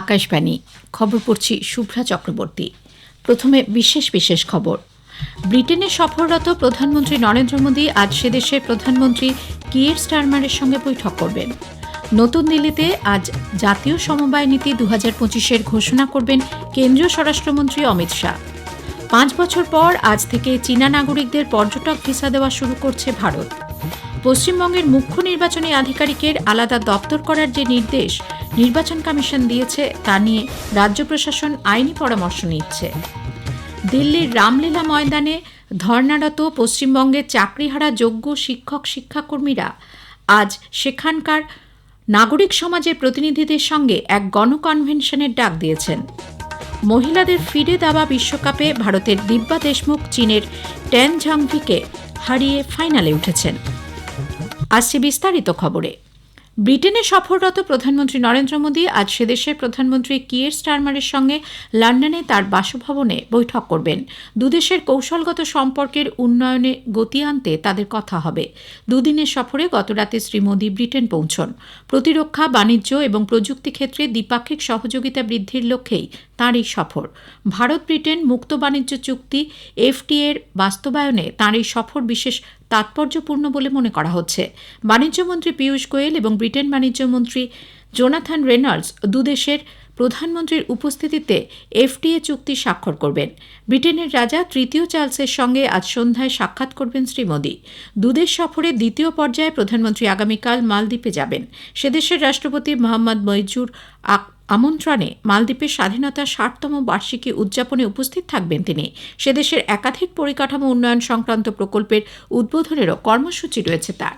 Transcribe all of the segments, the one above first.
আকাশবাণী। খবর পড়ছি শুভ্রা চক্রবর্তী। প্রথমে বিশেষ বিশেষ খবর। ব্রিটেনে সফররত প্রধানমন্ত্রী নরেন্দ্র মোদী আজ সে দেশের প্রধানমন্ত্রী কিয়ের স্টারমারের সঙ্গে বৈঠক করবেন। নতুন দিল্লিতে আজ জাতীয় সমবায় নীতি দু হাজার পঁচিশের ঘোষণা করবেন কেন্দ্রীয় স্বরাষ্ট্রমন্ত্রী অমিত শাহ। পাঁচ বছর পর আজ থেকে চীনা নাগরিকদের পর্যটক ভিসা দেওয়া শুরু করছে ভারত। পশ্চিমবঙ্গের মুখ্য নির্বাচনী আধিকারিকের আলাদা দপ্তর করার যে নির্দেশ নির্বাচন কমিশন দিয়েছে তা নিয়ে রাজ্য প্রশাসন আইনি পরামর্শ নিচ্ছে। দিল্লির রামলীলা ময়দানে ধর্নারত পশ্চিমবঙ্গের চাকরিহারা যোগ্য শিক্ষক শিক্ষাকর্মীরা আজ সেখানকার নাগরিক সমাজের প্রতিনিধিদের সঙ্গে এক গণকনভেনশনের ডাক দিয়েছেন। মহিলাদের ফিরে দাবা বিশ্বকাপে ভারতের দিব্যা দেশমুখ চীনের ট্যান ঝাংভিকে হারিয়ে ফাইনালে উঠেছেন। আসছে বিস্তারিত খবরে। ব্রিটেনে সফররত প্রধানমন্ত্রী নরেন্দ্র মোদী আজ সেদেশের প্রধানমন্ত্রী কিয়ের স্টারমারের সঙ্গে লন্ডনে তার বাসভবনে বৈঠক করবেন। দুদেশের কৌশলগত সম্পর্কের উন্নয়নে গতি আনতে তাদের কথা হবে। দুদিনের সফরে গতরাতে শ্রী মোদী ব্রিটেন পৌঁছন। প্রতিরক্ষা, বাণিজ্য এবং প্রযুক্তি ক্ষেত্রে দ্বিপাক্ষিক সহযোগিতা বৃদ্ধির লক্ষ্যেই তাঁর এই সফর। ভারত ব্রিটেন মুক্ত বাণিজ্য চুক্তি, এফটিএর বাস্তবায়নে তাঁর এই সফর বিশেষ তাৎপর্যপূর্ণ বলে মনে করা হচ্ছে। বাণিজ্যমন্ত্রী পীয়ূষ গোয়েল এবং ব্রিটেন বাণিজ্যমন্ত্রী জোনাথন রেনল্ডস দুদেশের প্রধানমন্ত্রীর উপস্থিতিতে এফটিএ চুক্তি স্বাক্ষর করবেন। ব্রিটেনের রাজা তৃতীয় চার্লসের সঙ্গে আজ সন্ধ্যায় সাক্ষাৎ করবেন শ্রী মোদী। দুদেশ সফরে দ্বিতীয় পর্যায়ে প্রধানমন্ত্রী আগামীকাল মালদ্বীপে যাবেন। সেদেশের রাষ্ট্রপতি মোহাম্মদ মইজুর আক আমন্ত্রণে মালদ্বীপের স্বাধীনতার ষাটতম বার্ষিকী উদযাপনে উপস্থিত থাকবেন তিনি। সেদেশের একাধিক পরিকাঠামো উন্নয়ন সংক্রান্ত প্রকল্পের উদ্বোধনেরও কর্মসূচি রয়েছে তার।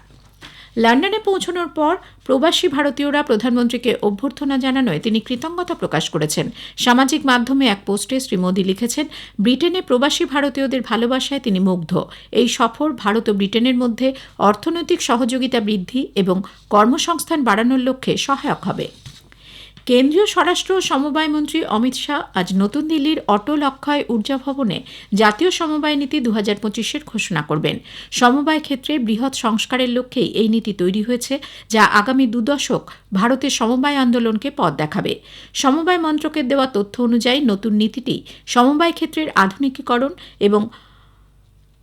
লন্ডনে পৌঁছানোর পর প্রবাসী ভারতীয়রা প্রধানমন্ত্রীকে অভ্যর্থনা জানানোয় তিনি কৃতজ্ঞতা প্রকাশ করেছেন। সামাজিক মাধ্যমে এক পোস্টে শ্রী মোদী লিখেছেন, ব্রিটেনে প্রবাসী ভারতীয়দের ভালোবাসায় তিনি মুগ্ধ। এই সফর ভারত ও ব্রিটেনের মধ্যে অর্থনৈতিক সহযোগিতা বৃদ্ধি এবং কর্মসংস্থান বাড়ানোর লক্ষ্যে সহায়ক হবে। কেন্দ্রীয় স্বরাষ্ট্র সমবায় মন্ত্রী অমিত শাহ আজ নতুন দিল্লির অটল অক্ষয় ঊর্জা ভবনে জাতীয় সমবায় নীতি দু হাজার পঁচিশের ঘোষণা করবেন। সমবায় ক্ষেত্রে বৃহৎ সংস্কারের লক্ষ্যেই এই নীতি তৈরি হয়েছে, যা আগামী দুদশক ভারতের সমবায় আন্দোলনকে পথ দেখাবে। সমবায় মন্ত্রকের দেওয়া তথ্য অনুযায়ী নতুন নীতিটি সমবায় ক্ষেত্রের আধুনিকীকরণ এবং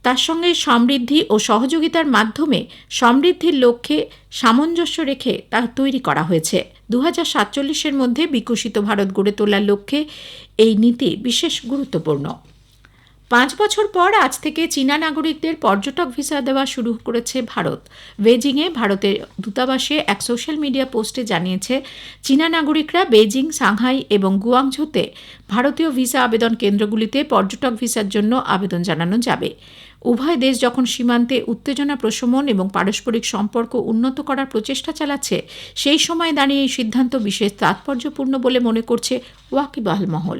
তার সঙ্গে সমৃদ্ধি ও সহযোগিতার মাধ্যমে সমৃদ্ধির লক্ষ্যে সামঞ্জস্য রেখে তা তৈরি করা হয়েছে। দু হাজার সাতচল্লিশের মধ্যে বিকশিত ভারত গড়ে তোলার লক্ষ্যে এই নীতি বিশেষ গুরুত্বপূর্ণ। পাঁচ বছর পর আজ থেকে চীনা নাগরিকদের পর্যটক ভিসা দেওয়া শুরু করেছে ভারত। বেজিংয়ে ভারতের দূতাবাসে এক সোশ্যাল মিডিয়া পোস্টে জানিয়েছে, চীনা নাগরিকরা বেজিং সাংহাই এবং গুয়াংঝোতে ভারতীয় ভিসা আবেদন কেন্দ্রগুলিতে পর্যটক ভিসার জন্য আবেদন জানানো যাবে। উভয় দেশ যখন সীমান্তে উত্তেজনা প্রশমন এবং পারস্পরিক সম্পর্ক উন্নত করার প্রচেষ্টা চালাচ্ছে, সেই সময় দাঁড়িয়ে এই সিদ্ধান্ত বিশেষ তাৎপর্যপূর্ণ বলে মনে করছে ওয়াকিবহাল মহল।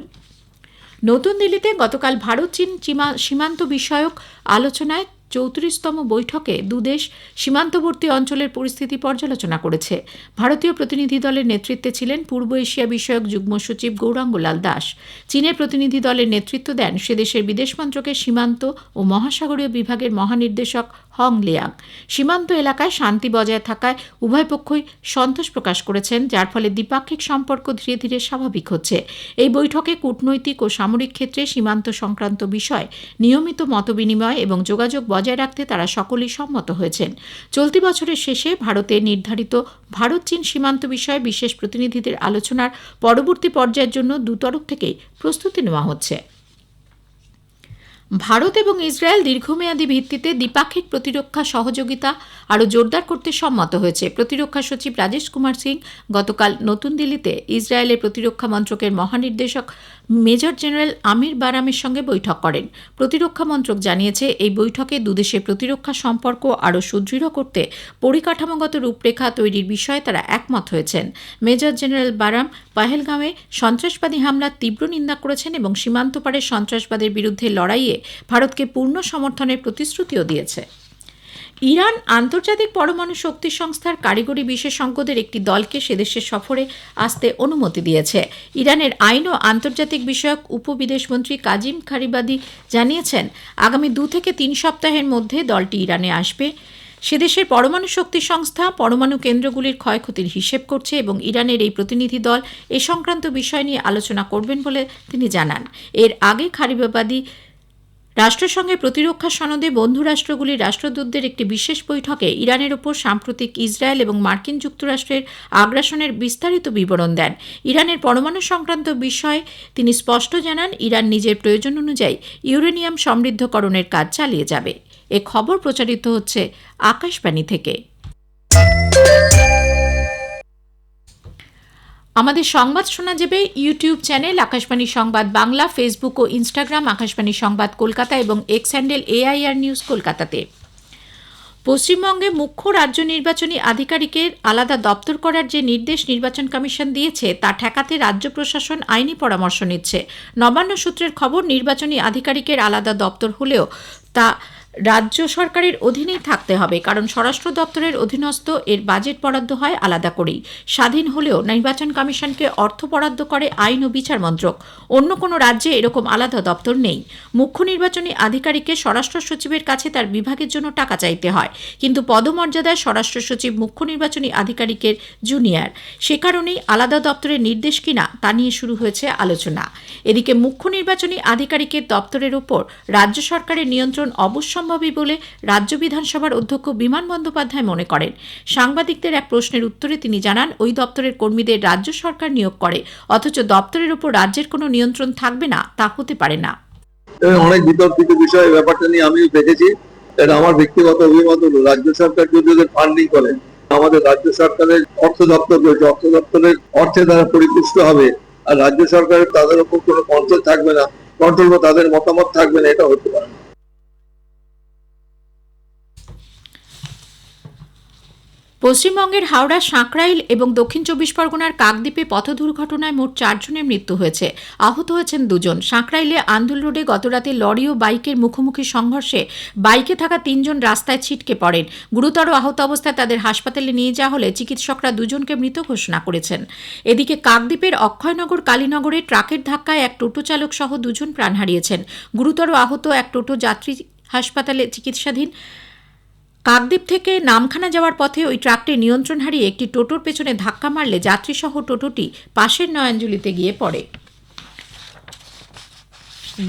নতুন দিল্লিতে গতকাল ভারত চীন সীমান্ত বিষয়ক আলোচনায় চৌত্রিশতম বৈঠকে দুদেশ সীমান্তবর্তী অঞ্চলের পরিস্থিতি পর্যালোচনা করেছে। ভারতীয় প্রতিনিধি দলের নেতৃত্বে ছিলেন পূর্ব এশিয়া বিষয়ক যুগ্ম সচিব গৌরাঙ্গলাল দাস। চীনের প্রতিনিধি দলের নেতৃত্ব দেন সে দেশের বিদেশ মন্ত্রকের সীমান্ত ও মহাসাগরীয় বিভাগের মহানির্দেশক হং লিয়াং। সীমান্ত এলাকায় শান্তি বজায় থাকায় উভয় পক্ষই সন্তোষ প্রকাশ করেছেন, যার ফলে দ্বিপাক্ষিক সম্পর্ক ধীরে ধীরে স্বাভাবিক হচ্ছে। এই বৈঠকে কূটনৈতিক ও সামরিক ক্ষেত্রে সীমান্ত সংক্রান্ত বিষয়, নিয়মিত মতবিনিময় এবং যোগাযোগ বজায় রাখতে তারা সকলেই সম্মত হয়েছেন। চলতি বছরের শেষে ভারতে নির্ধারিত ভারত চীন সীমান্ত বিষয়ে বিশেষ প্রতিনিধিদের আলোচনার পরবর্তী পর্যায়ের জন্য দুতরফ থেকেই প্রস্তুতি নেওয়া হচ্ছে। ভারত এবং ইসরায়েল দীর্ঘমেয়াদী ভিত্তিতে দ্বিপাক্ষিক প্রতিরক্ষা সহযোগিতা আরও জোরদার করতে সম্মত হয়েছে। প্রতিরক্ষা সচিব রাজেশ কুমার সিং গতকাল নতুন দিল্লিতে ইসরায়েলের প্রতিরক্ষা মন্ত্রকের মহানির্দেশক মেজর জেনারেল আমির বারামের সঙ্গে বৈঠক করেন। প্রতিরক্ষা মন্ত্রক জানিয়েছে, এই বৈঠকে দুদেশের প্রতিরক্ষা সম্পর্ক আরও সুদৃঢ় করতে পরিকাঠামোগত রূপরেখা তৈরির বিষয়ে তারা একমত হয়েছেন। মেজর জেনারেল বারাম পাহেলগাঁওয়ে সন্ত্রাসবাদী হামলার তীব্র নিন্দা করেছেন এবং সীমান্ত পারের সন্ত্রাসবাদের বিরুদ্ধে লড়াইয়ে ভারতকে পূর্ণ সমর্থনের প্রতিশ্রুতিও দিয়েছে। ইরান আন্তর্জাতিক পরমাণু শক্তি সংস্থার কারিগরি বিশেষজ্ঞদের একটি দলকে সেদেশের সফরে আসতে অনুমতি দিয়েছে। ইরানের আইন ও আন্তর্জাতিক বিষয়ক উপবিদেশমন্ত্রী কাজিম খারিবাদি জানিয়েছেন, আগামী দু থেকে তিন সপ্তাহের মধ্যে দলটি ইরানে আসবে। সেদেশের পরমাণু শক্তি সংস্থা পরমাণু কেন্দ্রগুলির ক্ষয়ক্ষতির হিসেব করছে এবং ইরানের এই প্রতিনিধি দল এ সংক্রান্ত বিষয় নিয়ে আলোচনা করবেন বলে তিনি জানান। এর আগে খারিবাবাদী রাষ্ট্রসংঘের প্রতিরক্ষা সনদে বন্ধু রাষ্ট্রগুলির রাষ্ট্রদূতদের একটি বিশেষ বৈঠকে ইরানের ওপর সাম্প্রতিক ইসরায়েল এবং মার্কিন যুক্তরাষ্ট্রের আগ্রাসনের বিস্তারিত বিবরণ দেন। ইরানের পরমাণু সংক্রান্ত বিষয়ে তিনি স্পষ্ট জানান, ইরান নিজের প্রয়োজন অনুযায়ী ইউরেনিয়াম সমৃদ্ধকরণের কাজ চালিয়ে যাবে। এ খবর প্রচারিত হচ্ছে আকাশবাণী থেকে। আমাদের সংবাদ শোনা যাবে ইউটিউব চ্যানেল আকাশবাণী সংবাদ বাংলা, ফেসবুক ও ইনস্টাগ্রাম আকাশবাণী সংবাদ কলকাতা এবং এক্স হ্যান্ডেল এআইআর নিউজ কলকাতাতে। পশ্চিমবঙ্গে মুখ্য রাজ্য নির্বাচনী আধিকারিকের আলাদা দপ্তর করার যে নির্দেশ নির্বাচন কমিশন দিয়েছে, তা ঠেকাতে রাজ্য প্রশাসন আইনি পরামর্শ নিচ্ছে। নবান্ন সূত্রের খবর, নির্বাচনী আধিকারিকের আলাদা দপ্তর হলেও তা রাজ্য সরকারের অধীনেই থাকতে হবে, কারণ স্বরাষ্ট্র দপ্তরের অধীনস্থ এর বাজেট বরাদ্দ হয় আলাদা করেই। স্বাধীন হলেও নির্বাচন কমিশনকে অর্থ বরাদ্দ করে আইন ও বিচার মন্ত্রক। অন্য কোনো রাজ্যে এরকম আলাদা দপ্তর নেই। মুখ্য নির্বাচনী আধিকারিককে স্বরাষ্ট্র সচিবের কাছে তার বিভাগের জন্য টাকা চাইতে হয়, কিন্তু পদমর্যাদায় স্বরাষ্ট্র সচিব মুখ্য নির্বাচনী আধিকারিকের জুনিয়র। সে কারণেই আলাদা দপ্তরের নির্দেশ কিনা তা নিয়ে শুরু হয়েছে আলোচনা। এদিকে মুখ্য নির্বাচনী আধিকারিকের দপ্তরের ওপর রাজ্য সরকারের নিয়ন্ত্রণ অবশ্যম্ভাবী বলে রাজ্য বিধানসভার অধ্যক্ষ বিমান বন্দ্যোপাধ্যায় মনে করেন। সাংবাদিকদের এক প্রশ্নের উত্তরে তিনি জানান, ওই দপ্তরের কর্মীদের রাজ্য সরকার নিয়োগ করে, অথচ দপ্তরের ওপর রাজ্যের কোনো নিয়ন্ত্রণ থাকবে না, তা হতে পারে না। অনেক বিতর্কিত বিষয় ব্যাপারটা নিয়ে আমিও দেখেছি। এটা আমার ব্যক্তিগত অভিমত হলো রাজ্য সরকার যদি ফান্ডিং করে, আমাদের রাজ্য সরকারের অর্থ দপ্তর রয়েছে, অর্থ দপ্তরের অর্থে তারা পরিপুষ্ট হবে, আর রাজ্য সরকারের তাদের উপর কোনো কন্ট্রোল থাকবে না কন্ট্রোল বা তাদের মতামত থাকবে না, এটা হতে পারে না। পশ্চিমবঙ্গের হাওড়া সাঁকরাইল এবং দক্ষিণ চব্বিশ পরগনার কাকদ্বীপে পথ দুর্ঘটনায় মোট চারজনের মৃত্যু হয়েছে। আহত হয়েছেন দুজন। সাঁকরাইলে আন্দুল রোডে গতরাতে লরি ও বাইকের মুখোমুখি সংঘর্ষে বাইকে থাকা তিনজন রাস্তায় ছিটকে পড়েন। গুরুতর আহত অবস্থায় তাদের হাসপাতালে নিয়ে যাওয়া হলে চিকিৎসকরা দুজনকে মৃত ঘোষণা করেছেন। এদিকে কাকদ্বীপের অক্ষয়নগর, কালীনগরে ট্রাকের ধাক্কায় এক টোটো চালক সহ দুজন প্রাণ হারিয়েছেন। গুরুতর আহত এক টোটো যাত্রী হাসপাতালে চিকিৎসাধীন কাকদ্বীপ থেকে নামখানা যাওয়ার পথে ওই ট্রাকটি নিয়ন্ত্রণ হারিয়ে একটি টোটোর পেছনে ধাক্কা মারলে যাত্রীসহ টোটোটি পাশের নয়াঞ্জলিতে গিয়ে পড়ে।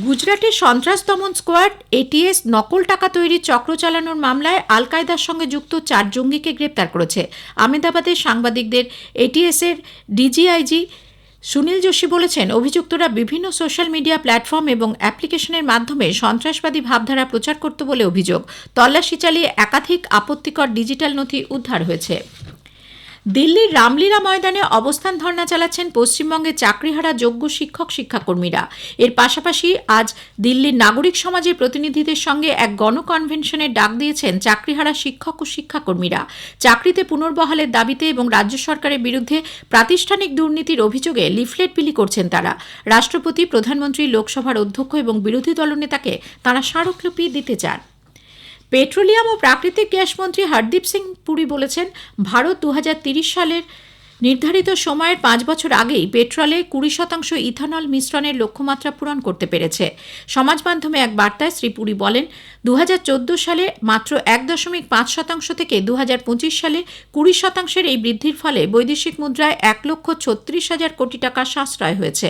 গুজরাটের সন্ত্রাস দমন স্কোয়াড, এটিএস, নকল টাকা তৈরির চক্র চালানোর মামলায় আল কায়দার সঙ্গে যুক্ত চার জঙ্গিকে গ্রেপ্তার করেছে। আহমেদাবাদের সাংবাদিকদের এটিএস এর ডিজিআইজি সুনীল যোশী বলেছেন, অভিযুক্তরা বিভিন্ন সোশ্যাল মিডিয়া প্ল্যাটফর্ম এবং অ্যাপ্লিকেশনের মাধ্যমে সন্ত্রাসবাদী ভাবধারা প্রচার করত বলে অভিযোগ। তল্লাশি চালিয়ে একাধিক আপত্তিকর ডিজিটাল নথি উদ্ধার হয়েছে। দিল্লির রামলীলা ময়দানে অবস্থান ধর্ণা চালাচ্ছেন পশ্চিমবঙ্গের চাকরিহারা যোগ্য শিক্ষক, শিক্ষাকর্মীরা। এর পাশাপাশি আজ দিল্লির নাগরিক সমাজের প্রতিনিধিদের সঙ্গে এক গণকনভেনশনের ডাক দিয়েছেন চাকরিহারা শিক্ষক ও শিক্ষাকর্মীরা। চাকরিতে পুনর্বহালের দাবিতে এবং রাজ্য সরকারের বিরুদ্ধে প্রাতিষ্ঠানিক দুর্নীতির অভিযোগে লিফলেট বিলি করছেন তারা। রাষ্ট্রপতি, প্রধানমন্ত্রী, লোকসভার অধ্যক্ষ এবং বিরোধী দলনেতাকে তারা স্মারকলিপি দিতে চান। পেট্রোলিয়াম ও প্রাকৃতিক গ্যাস মন্ত্রী হরদীপ সিং পুরী বলেছেন, ভারত দু সালের নির্ধারিত সময়ের পাঁচ বছর আগেই পেট্রোলে কুড়ি শতাংশ ইথানল মিশ্রণের লক্ষ্যমাত্রা পূরণ করতে পেরেছে। সমাজ মাধ্যমে এক বার্তায় শ্রী পুরী বলেন দু হাজার চোদ্দ সালে মাত্র এক দশমিক পাঁচ শতাংশ থেকে দু হাজার পঁচিশ সালে কুড়ি শতাংশের এই বৃদ্ধির ফলে বৈদেশিক মুদ্রায় এক লক্ষ ছত্রিশ হাজার কোটি টাকা সাশ্রয় হয়েছে।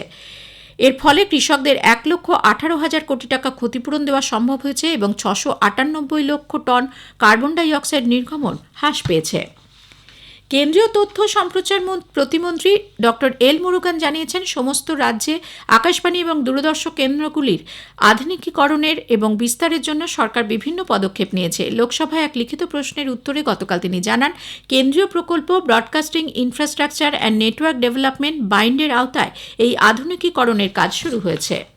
এর ফলে কৃষকদের এক লক্ষ আঠারো হাজার কোটি টাকা ক্ষতিপূরণ দেওয়া সম্ভব হয়েছে এবং ছশো আটানব্বই লক্ষ টন কার্বন ডাইঅক্সাইড নির্গমন হ্রাস পেয়েছে। কেন্দ্রীয় তথ্য সম্প্রচার মন- প্রতিমন্ত্রী ডক্টর এল মুরুগান জানিয়েছেন, সমস্ত রাজ্যে আকাশবাণী এবং দূরদর্শক কেন্দ্রগুলির আধুনিকীকরণের এবং বিস্তারের জন্য সরকার বিভিন্ন পদক্ষেপ নিয়েছে। লোকসভায় এক লিখিত প্রশ্নের উত্তরে গতকাল তিনি জানান, কেন্দ্রীয় প্রকল্প, broadcasting infrastructure and network development বাইন্ডের আওতায় এই আধুনিকীকরণের কাজ শুরু হয়েছে।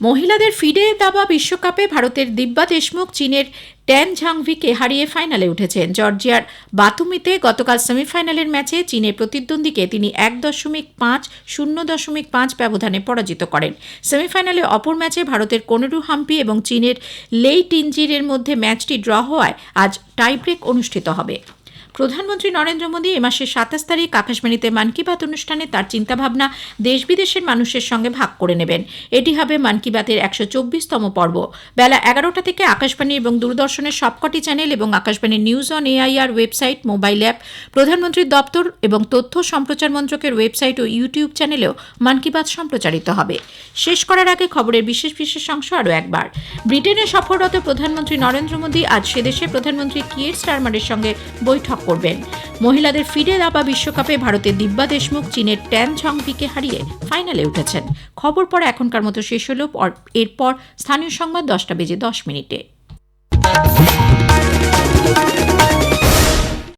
মহিলাদের ফিডে দাবা বিশ্বকাপে ভারতের দিব্যা দেশমুখ চীনের ট্যান ঝাংভিকে হারিয়ে ফাইনালে উঠেছেন। জর্জিয়ার বাতুমিতে গতকাল সেমিফাইনালের ম্যাচে চীনের প্রতিদ্বন্দ্বীকে তিনি এক দশমিক পাঁচ, শূন্য দশমিক পাঁচ ব্যবধানে পরাজিত করেন। সেমিফাইনালে অপর ম্যাচে ভারতের কোনেরু হাম্পি এবং চীনের লেই টিনজিরের মধ্যে ম্যাচটি ড্র হওয়ায় আজ টাইব্রেক অনুষ্ঠিত হবে। প্রধানমন্ত্রী নরেন্দ্র মোদী এ মাসের সাতাশ তারিখ আকাশবাণীতে মন কি বাত অনুষ্ঠানে তার চিন্তাভাবনা দেশ বিদেশের মানুষের সঙ্গে ভাগ করে নেবেন। এটি হবে মন কি বাতের একশো চব্বিশতম পর্ব। বেলা এগারোটা থেকে আকাশবাণী এবং দূরদর্শনের সবকটি চ্যানেল এবং আকাশবাণীর news on AIR website, mobile app প্রধানমন্ত্রীর দপ্তর এবং তথ্য সম্প্রচার মন্ত্রকের ওয়েবসাইট ও ইউটিউব চ্যানেলেও মন কি বাত সম্প্রচারিত হবে। শেষ করার আগে খবরের বিশেষ বিশেষ অংশ আরও একবার। ব্রিটেনে সফররত প্রধানমন্ত্রী নরেন্দ্র মোদী আজ সেদেশে প্রধানমন্ত্রী কিয়ের স্টারমারের সঙ্গে বৈঠক করবেন। মহিলাদের ফিরে দাবা বিশ্বকাপে ভারতের দিব্যা দেশমুখ চীনের ট্যান ঝংপিকে হারিয়ে ফাইনালে উঠেছেন। খবর পর এখনকার মতো শেষ হলো এরপর স্থানীয় সংবাদ দশটা বেজে দশ মিনিটে।